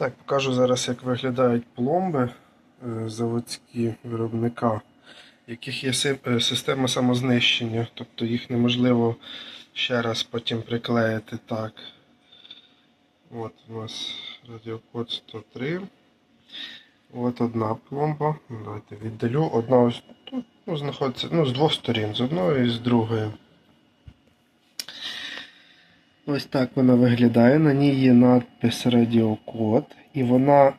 Так, покажу зараз, як виглядають пломби е, заводські виробника, яких є е, система самознищення, тобто їх неможливо ще раз потім приклеїти так. От у нас радіокод 103. От одна пломба. Давайте віддалю. Одна ось тут ну, знаходиться ну, з двох сторін, з одної і з другої. Ось так вона виглядає. На ній є надпис Радіокод, і вона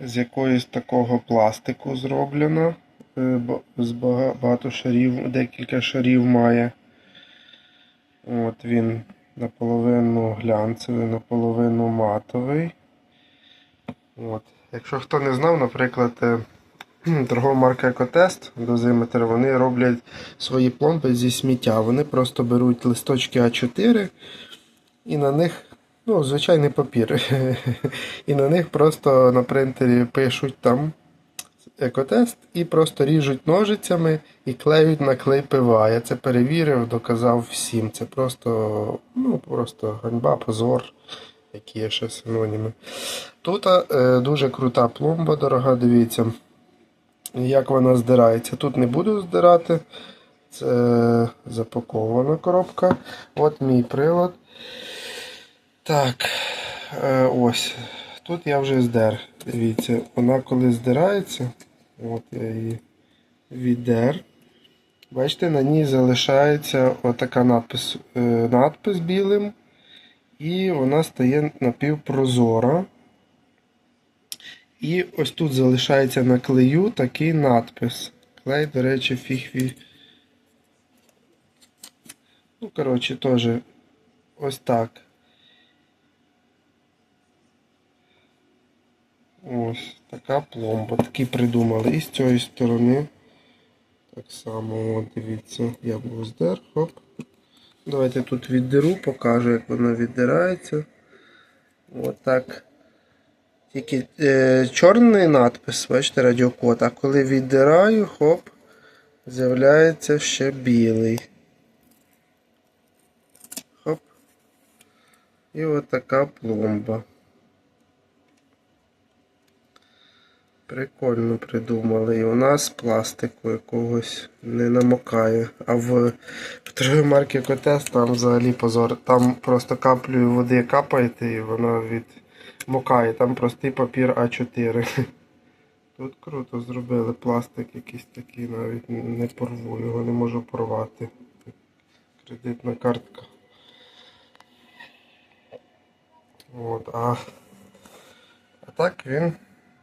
з якоїсь такого пластику зроблена. е, З багато шарів, декілька шарів має. От він наполовину глянцевий, наполовину матовий. От. Якщо хто не знав, наприклад, е, торгова марка Екотест дозиметр, вони роблять свої пломби зі сміття. Вони просто беруть листочки А4 і на них, ну, звичайний папір. І на них просто на принтері пишуть там екотест і просто ріжуть ножицями і клеють на клей пива. Я це перевірив, доказав всім. Це просто, ну, просто ганьба, позор, які є ще синоніми. Тут е, дуже крута пломба, дорога, дивіться, як вона здирається. Тут не буду здирати. Це запакована коробка. От мій прилад. Так, е, ось. Тут я вже здер. Дивіться, вона коли здирається, от я її віддер. Бачите, на ній залишається отака надпис, е, надпис білим. І вона стає напівпрозора. І ось тут залишається на клею такий надпис. Клей, до речі, фіхві. Ну, коротше, теж ось так. Ось така пломба. Такі придумали. І з цієї сторони. Так само, от дивіться, я був здер, хоп. Давайте тут віддеру, покажу, як воно віддирається. Отак. Тільки е, чорний надпис, бачите, радіокод, а коли віддираю, хоп, з'являється ще білий. Хоп. І отака пломба. Прикольно придумали. І у нас пластику якогось не намокає. А в, в торговій марки Котес там взагалі позор. Там просто каплею води капаєте і вона відмокає. Там простий папір А4. Тут круто зробили пластик якийсь такий, навіть не порву, його не можу порвати. Кредитна картка. От, а, а так він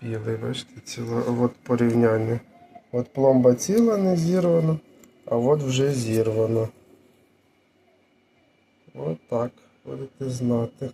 білий, бачите, ціле, от порівняння. От пломба ціла не зірвана, а от вже зірвана. От так, будете знати.